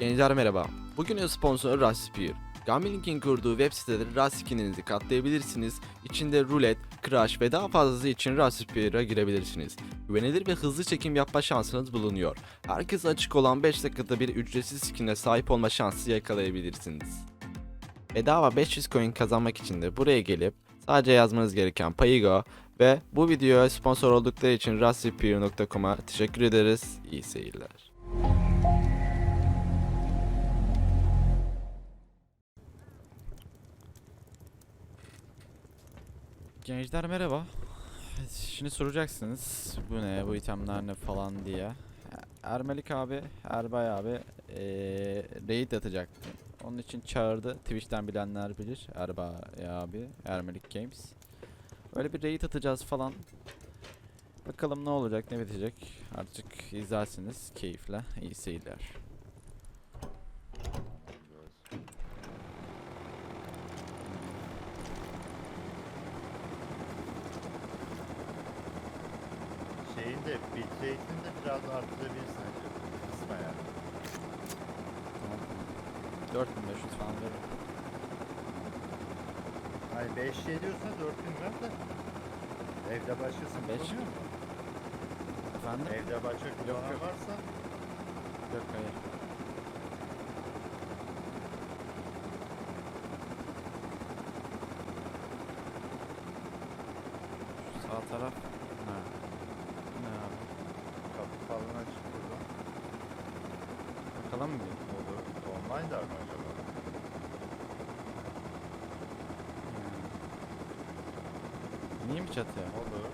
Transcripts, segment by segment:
Gençler merhaba. Bugünün sponsoru Raspberry. Gambling'in kurduğu web siteleri Raskin'inizi katlayabilirsiniz. İçinde rulet, crash ve daha fazlası için Raspberry'e girebilirsiniz. Güvenilir ve hızlı çekim yapma şansınız bulunuyor. Herkese açık olan 5 dakikada bir ücretsiz skin'e sahip olma şansı yakalayabilirsiniz. Bedava 500 coin kazanmak için de buraya gelip sadece yazmanız gereken Payigo ve bu videoya sponsor oldukları için raspberry.com'a teşekkür ederiz. İyi seyirler. Gençler merhaba. Şimdi soracaksınız bu ne, bu itemler ne falan diye. Ermelik abi, Erbay abi eee raid atacaktı. Onun için çağırdı. Twitch'ten bilenler bilir. Erbay abi, Ermelik Games. Öyle bir raid atacağız falan. Bakalım ne olacak, ne bitecek. Artık izlersiniz keyifle. İyi seyirler. Şeyin de bitrate'ini de biraz arttırabilirsin acaba. Kısma yani. Tamam. 4500 falan veririm. Hani 5 şey diyorsan 4000 ver de. Evde başkasın Beş kullanıyor mu? Efendim? Evde başka kullanan yok. varsa Yok hayır. Şu sağ taraf ne? Ne abi? kapı falan açık burada. Bakalım mı bir? Olur. Online der mi acaba? Hmm. İneyim mi çatıya? Olur.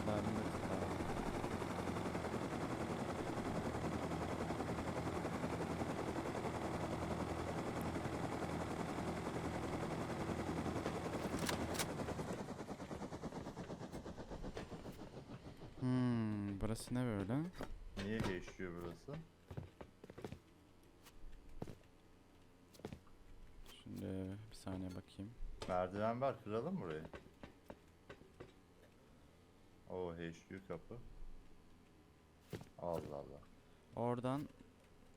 Silahını da tut abi. Hmm, burası ne böyle? Niye geçiyor burası? Şimdi bir saniye bakayım. Merdiven var. Kıralım burayı? Oo HQ kapı. Allah Allah. Oradan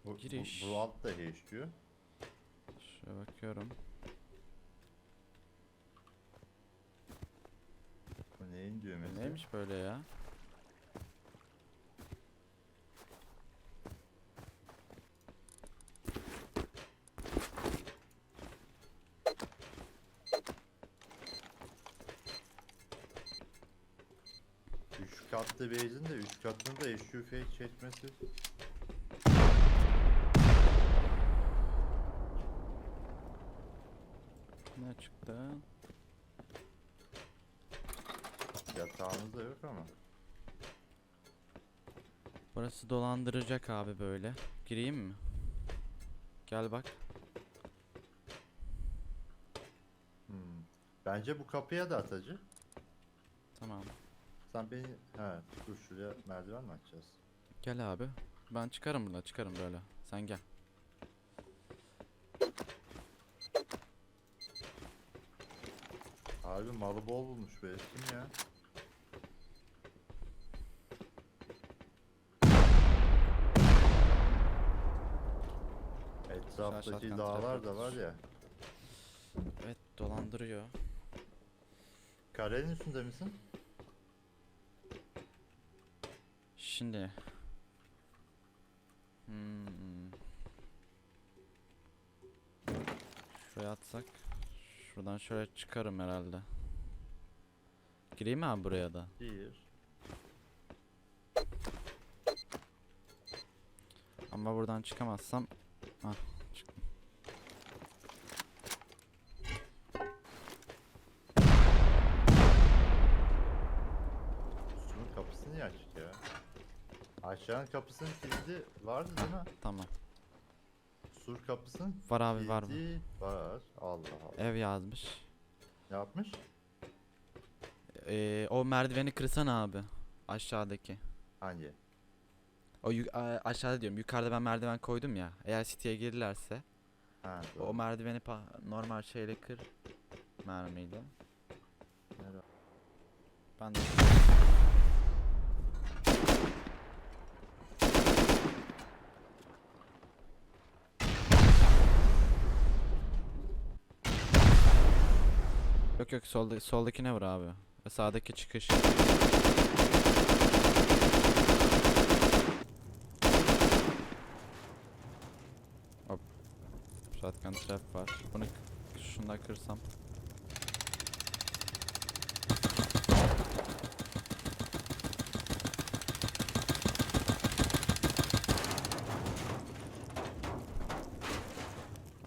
Bu, bu- Giriş. Bu, alt da HQ. şöyle bakıyorum. Bu neyin düğmesi? Neymiş böyle ya? Üç katlı base'in de üç katını da fake çekmesi. Ne çıktı? Yatağımız da yok ama. Burası dolandıracak abi böyle. Gireyim mi? Gel bak. Hmm. Bence bu kapıya da atacı. Sen beni... He dur şuraya merdiven mi açacağız? Gel abi. Ben çıkarım burada çıkarım böyle. Sen gel. Harbi malı bol bulmuş be kim ya? Etraftaki dağlar da var ya. Evet dolandırıyor. Karenin üstünde misin? Şimdi. Hmm. Şuraya atsak. Şuradan şöyle çıkarım herhalde. Gireyim mi abi buraya da? Gir. Ama buradan çıkamazsam ah Aşağının kapısının kilidi vardı değil mi? Tamam. Sur kapısının Var abi var mı? kilidi var. Allah Allah. Ev yazmış. Ne yapmış? Ee, o merdiveni kırsana abi. Aşağıdaki. Hangi? O yu- a- aşağıda diyorum. Yukarıda ben merdiven koydum ya. Eğer siteye girdilerse Ha, o merdiveni pa- normal şeyle kır mermiyle. Nerede? Ben de Yok yok solda, soldaki ne var abi? Sağdaki çıkış. Hop. Shotgun trap var. Bunu k- şundan kırsam.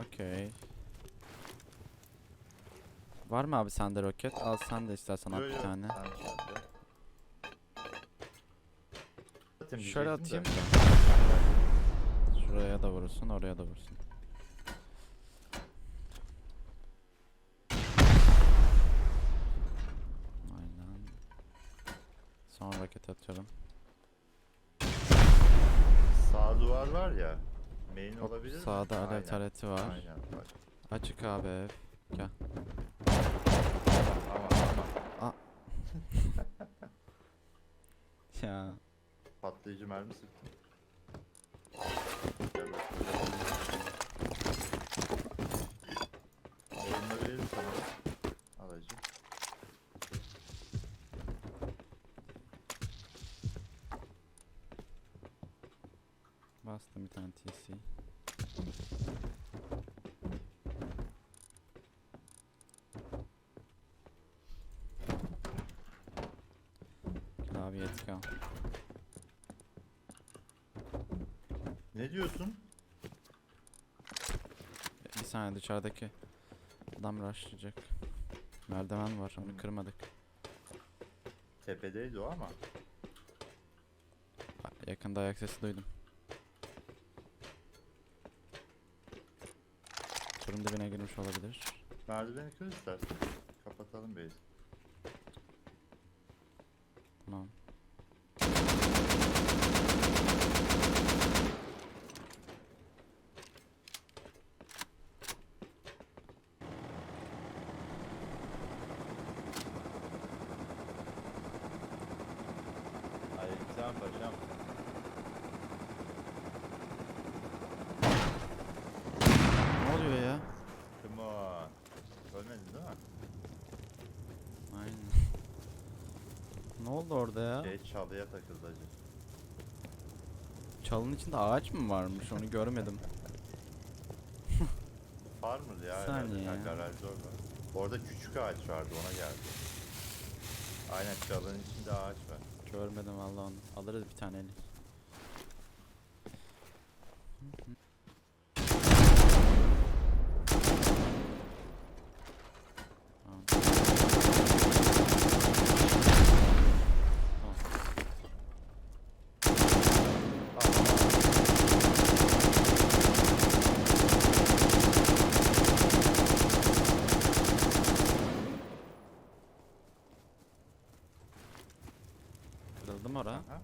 Okey. Var mı abi sende roket? Al sen de istersen at Yo, bir tane. Şöyle atayım. de. Şuraya da vurursun, oraya da vurursun. Aynen. Son roket atıyorum. Sağ duvar var ya. Main olabilir mi? sağda alev Aynen, tareti var. Aynen bak. Açık abi ev. Gel. Ama ama Ya. Patlayıcı mermi sıktım. Bastım bir tane TC. Klavye etki al. Ne diyorsun? Bir saniye dışarıdaki adam rushlayacak. Merdiven var onu kırmadık. Tepedeydi o ama. Yakında ayak sesi duydum. Turun dibine girmiş olabilir. Merdiveni kır istersen. Kapatalım base. Tamam. Paşam. Ne oluyor ya? Come on. Ölmedin değil mi? Aynen. ne oldu orada ya? Şey çalıya takıldı acı. Çalının içinde ağaç mı varmış onu görmedim. Farmer ya. Saniye herhalde. Ha, ya. garajda orada. Orada küçük ağaç vardı ona geldi. Aynen çalının içinde ağaç var. Görmedim vallahi onu. Alırız bir tane eli. Tamam. Tamam. Kırıldı mı ora? Aha.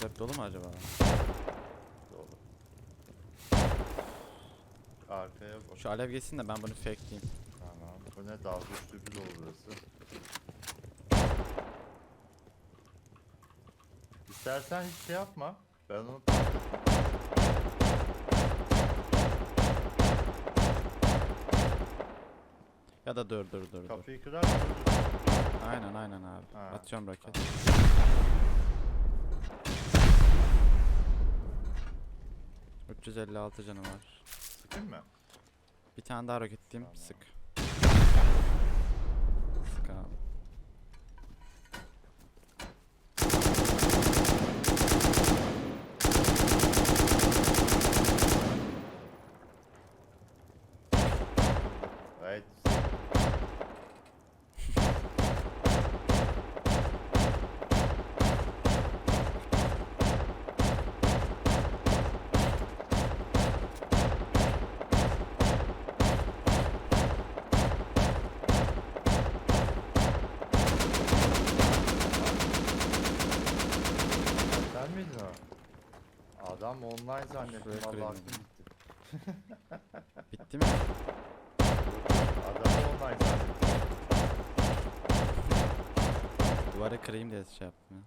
Trap dolu mu acaba? Dolu. Arkaya bak. Şu alev geçsin de ben bunu fakeleyeyim. Tamam. Bu ne dalgıç tüpü dolu burası. İstersen hiç şey yapma. Ben onu Ya da dur dur dur dur. kapıyı kırar mısın? Aynen aynen abi. Ha, Atıyorum roket. 356 canı var. Sıkın mı? Bir tane daha roket atayım. Tamam. Sık sanayi zannediyorum Şöyle Allah kırayım. aklım. Bitti mi? Adam online zannediyorum. Duvarı kırayım diye şey yaptım ya.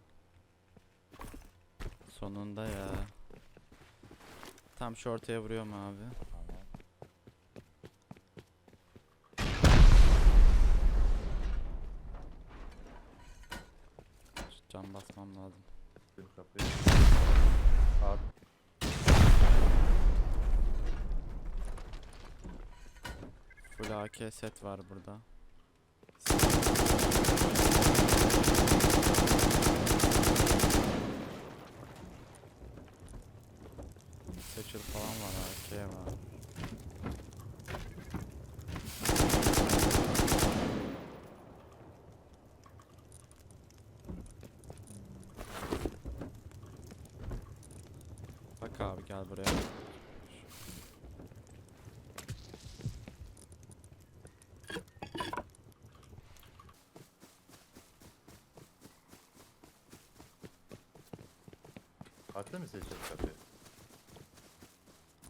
Sonunda ya. Tam şu ortaya vuruyorum abi. Tamam. Cam basmam lazım. Kapıyı. Full AK set var burada. Satchel falan var AK var. Bak abi gel buraya. Attı mı seçim kapıyı?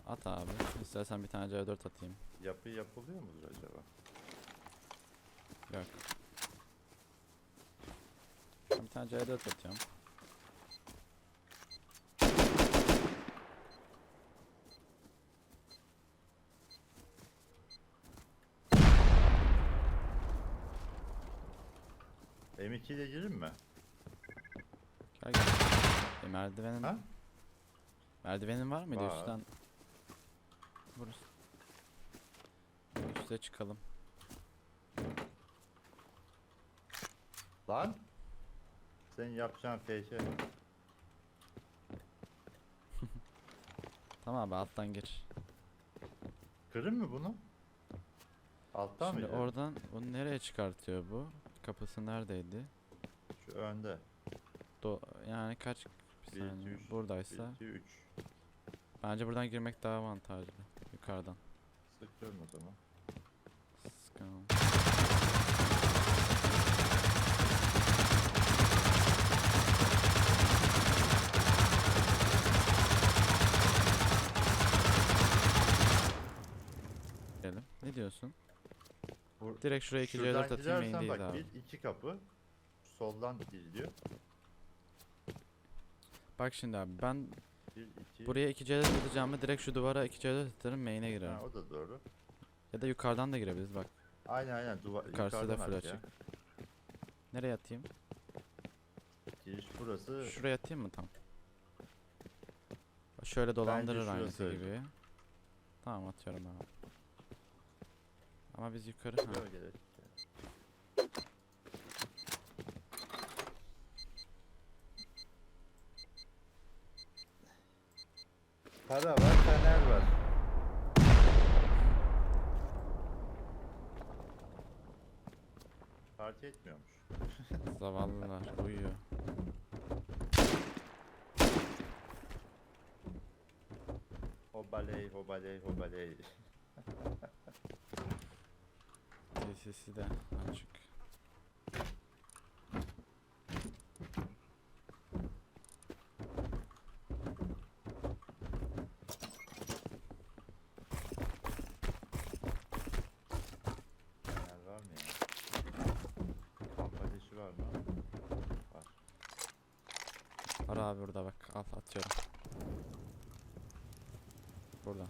At abi. İstersen bir tane C4 atayım. Yapı yapılıyor mudur acaba? Yok. Ben bir tane C4 atıyorum. M2 ile girin mi? Gel gel. E, merdivenin Ha? merdivenin var mıydı Var. üstten? Burası. Üste çıkalım. Lan! Sen yapacağın feyşe. Tamam abi alttan gir. Kırın mı bunu? Alttan mı? Şimdi oradan bunu nereye çıkartıyor bu? Kapısı neredeydi? Şu önde. Do yani kaç bir 1, 2, saniye. 3. Buradaysa 1, 2, 3. bence buradan girmek daha avantajlı. Yukarıdan. Sıkıyorum o zaman. Sıkalım. Gidelim. Ne diyorsun? Bur- Direkt şuraya 2 C4 Şuradan atayım girersen main'deyiz bak abi. bir iki kapı. Soldan giriliyor. Bak şimdi abi ben İki. buraya 2 C4 atacağımı direkt şu duvara 2 C4 atarım main'e girerim. Ha, o da doğru. Ya da yukarıdan da girebiliriz bak. Aynen aynen. Duva Yukarısı da full at ya. açık. Nereye atayım? Giriş burası. Şuraya atayım mı tam? Şöyle dolandırır aynısı öyle. gibi. Tamam atıyorum abi. Ama biz yukarı ha. Yok, gerek yok. Para var, fener var. Parti etmiyormuş. Zavallılar uyuyor. Hobaley, hobaley, hobaley. Sesi de açık. Fener var mı ya? Kamp ateşi var mı? Var. Var abi burada bak al atıyorum. Burada.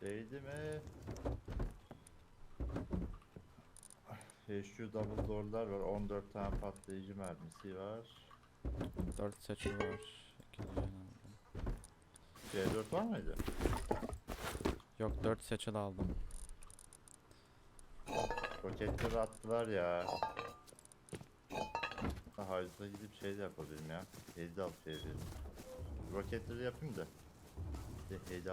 Değdi mi? HQ double door'lar var. 14 tane patlayıcı mermisi var. 4 seçim var. İkinci aldım. C4 var mıydı? Yok 4 seçil aldım. Roketleri attılar ya. Ha, Harita gidip şey de yapabilirim ya. Heydi alıp çevirelim. Roketleri yapayım da. De, heydi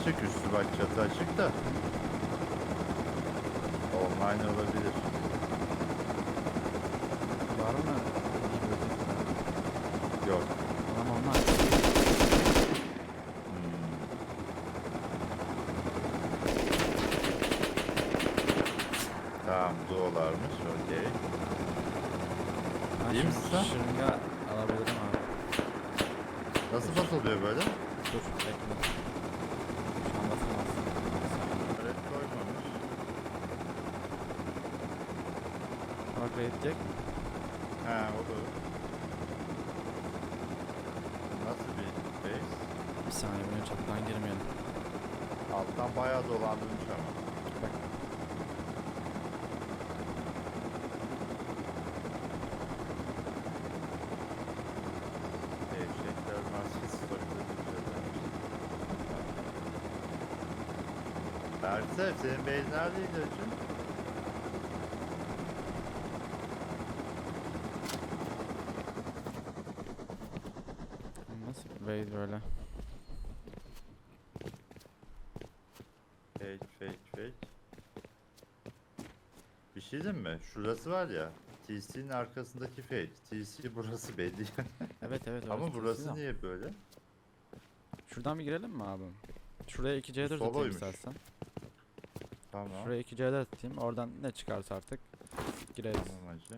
açık üstü bak çatı açık da. Online olabilir. Var mı? Yok. Tamam onlar. Hmm. Tamam duolarmış okey. İyi misin sen? Şırınga alabilirim abi. Nasıl basılıyor böyle? Bak edecek mi? He olur. Nasıl bir base? Bir saniye bunu çatıdan girmeyelim. Alttan bayağı dolandırmış ama. Bak. Gevşekler maskesi Berse senin base neredeydi hacım? Nasıl bir raid böyle? Fake fake fake. Bir şey diyeyim mi? Şurası var ya. TC'nin arkasındaki fake. TC burası belli. Evet evet. Ama orası burası kesin. niye böyle? Şuradan bir girelim mi abi? Şuraya 2 C4 atayım soloymuş. istersen. Tamam. Şuraya 2 C4 atayım. Oradan ne çıkarsa artık gireriz. Tamam hacı.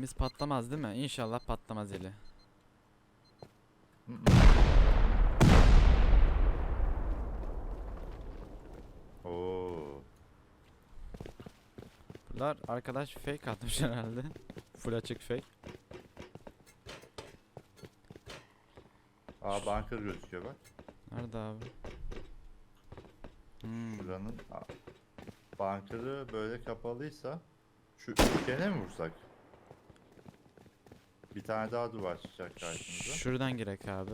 Elimiz patlamaz değil mi? İnşallah patlamaz eli. Oo. Bunlar arkadaş fake atmış herhalde. Full açık fake. Aa bunker gözüküyor bak. Nerede abi? Hmm. Şuranın a- bunker'ı böyle kapalıysa şu üçgene mi vursak? Bir tane daha duvar çıkacak karşımıza. Şuradan girek abi.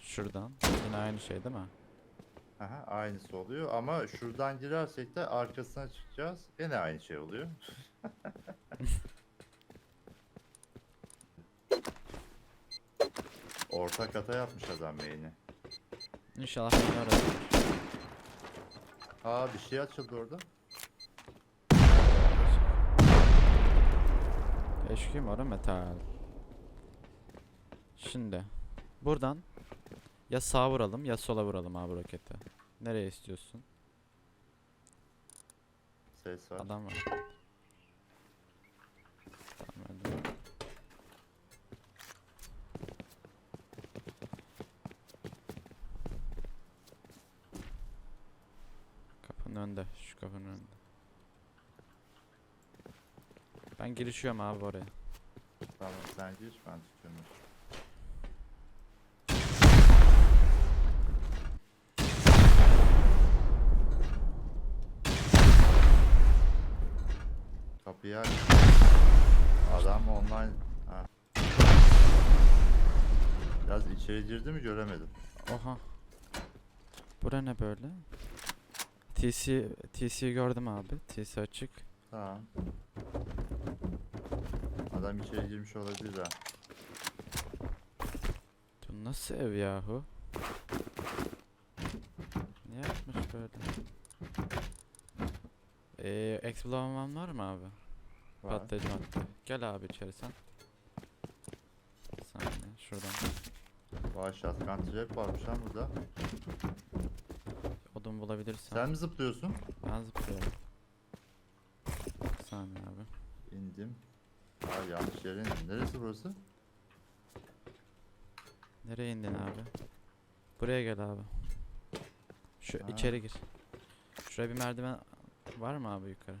Şuradan. Yine aynı şey değil mi? Aha, aynısı oluyor ama şuradan girersek de arkasına çıkacağız. Yine aynı şey oluyor. Orta kata yapmış adam main'i. İnşallah beni orası. Aa bir şey açıldı orada. Eşki mora metal. Şimdi buradan ya sağa vuralım ya sola vuralım abi roketi. Nereye istiyorsun? Ses var. Adam var. Tamam. Kapının önünde. Şu kapının önünde. Ben girişiyorum abi oraya. Tamam sen gir ben tutuyorum. Aç. Adam online. Ha. Biraz içeri girdi mi göremedim. Oha. Bura ne böyle? TC TC gördüm abi. TC açık. Tamam. Adam içeri girmiş olabilir ha. Bu nasıl ev yahu? Ne yapmış böyle? Eee Explorer'man var mı abi? Var. Patlayıcı. Gel abi içeri sen. Bir saniye şuradan. Vay shotgun trap varmış lan burada. Odun bulabilirsem. Sen mi zıplıyorsun? Ben zıplıyorum. Bir saniye abi. İndim. Aa yanlış yere indim. Neresi burası? Nereye indin abi? Buraya gel abi. Şu Ha. içeri gir. Şuraya bir merdiven var mı abi yukarı?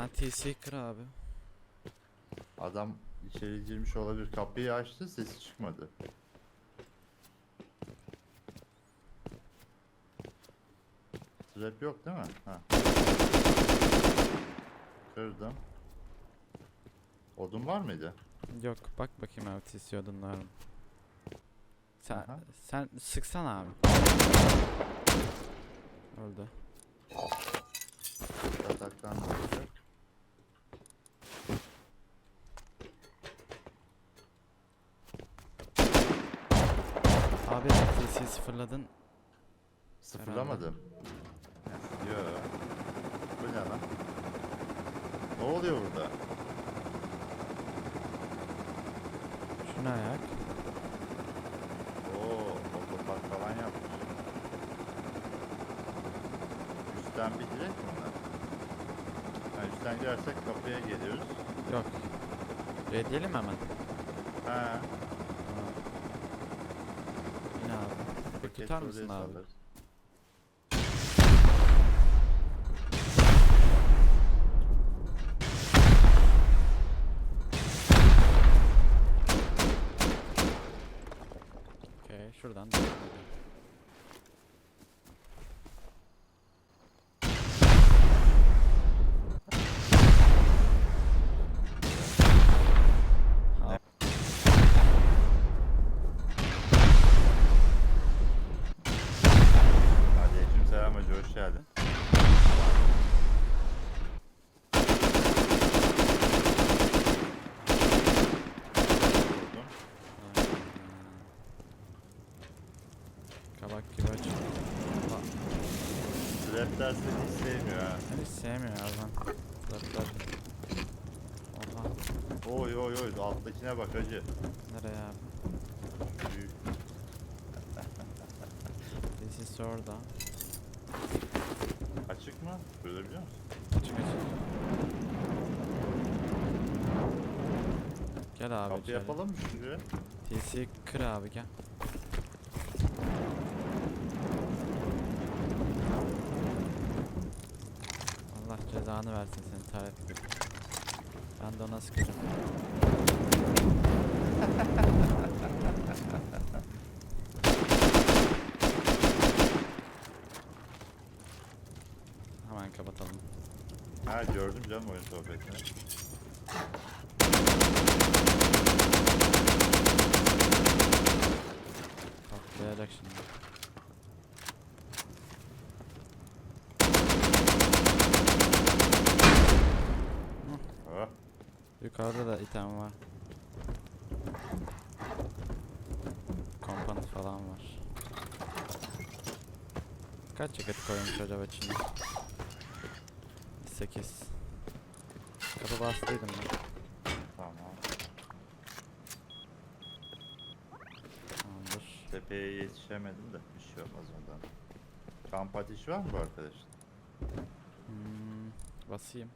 Sen TC kır abi. Adam içeri girmiş olabilir. Kapıyı açtı sesi çıkmadı. Trap yok değil mi? Ha. Kırdım. Odun var mıydı? Yok bak bakayım abi TC odunlar mı? Sen, Aha. sen sıksan abi. Öldü. Yataktan da olacak. Abi TC sıfırladın. Sıfırlamadım. Yo. Bu ne lan? Ne oluyor burada? Bu ne ayak? Oo, otopark falan yapmış. Üstten bir direkt mi bunlar? Ha, üstten girersek kapıya geliyoruz. Yok. Diyelim mi hemen? Ha. Tamam. Yine abi. Bir roket tutar mısın abi? Okey şuradan devam edelim. Ha, Aleykümselam hacı hoş geldin. Vurdum. Kabak gibi açıldı. Allah, Trapler seni hiç sevmiyor ya ben. Trapler. Oha. Oy oy oy alttakine bak hacı. Nereye abi? Büyük. This is orada. Açık mı? Görebiliyor musun? Açık açık. Gel abi Kapı içeri. yapalım mı şuraya? TC kır abi gel. Allah cezanı versin seni edip. Ben de ona sıkacağım. Hemen kapatalım. Ha gördüm canım oyun sohbetini. Yukarıda da item var. Komponent falan var. Kaç ceket koymuş acaba içine? 8. Kapı bastıydım ben. Tamam. Tamamdır. Tepeye yetişemedim de bir şey olmaz ondan. Kamp ateşi var mı bu arkadaşın? Hmm, basayım.